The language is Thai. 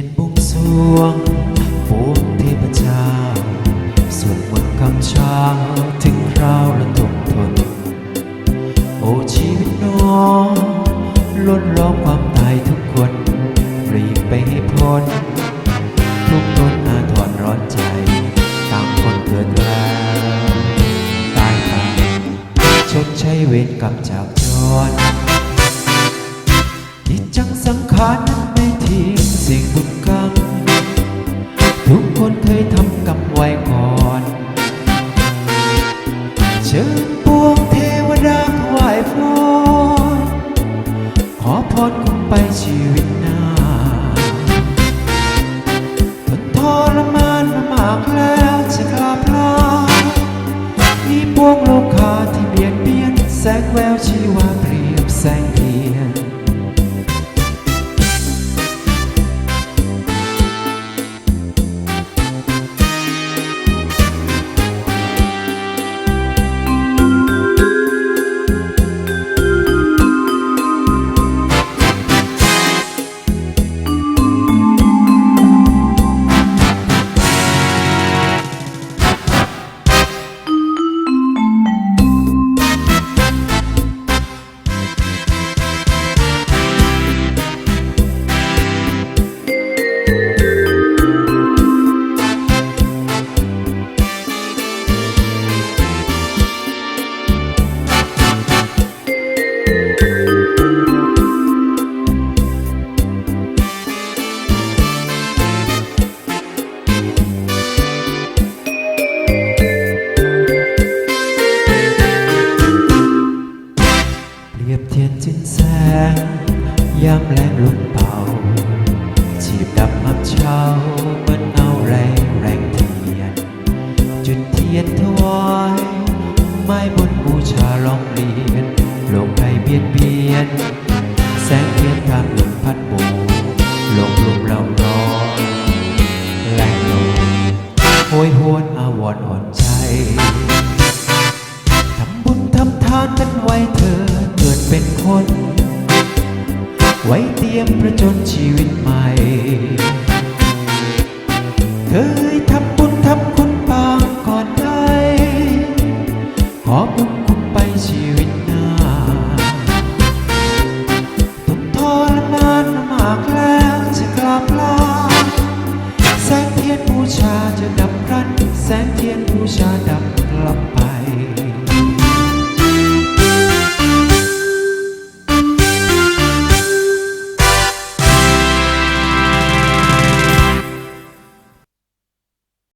เป็นบุงสวงปวงเทพเจ้าสวดมนต์คำเช้าถึงคราวละทมทน โอ้ชีวิตน้องล้นล้อมความตายทุกคน รีบไปให้พ้น ทุกต้นอาถรร้อนใจต่างคนเกิดแล้วตายไปชดใช้เวรกับจากจรกิจจังสังขาร ยทำกรรมไว้ก่อน เชิญปวงเทวดาถวายพรขอพรคุณไปชีวิตหน้าทนทรมานมามากแล้วจะกลาพลามีปวงโลกาที่เบียดเบียนแสงแววชีวาเปรียบ แรงลมเป่าชีพดับมับเช้าเหมือนเอาแรงแรงเทียน จุดเทียนถวายไม้บนบูชาลองเรียนลกใครเบียดเบียน แสงเทียนกลางลมพัดโบลงลุมเราร้อนแรงลมโหยหวนอาวรอ่อนใจทำบุญทำทานกันไว้เธอเกิดเป็นคน ไว้เตรียมประจนชีวิตใหม่ เคยทำบุญทำคุณปางก่อนได้ขอบุญคุณไปชีวิตหน้าทุกทรมานมากแล้ว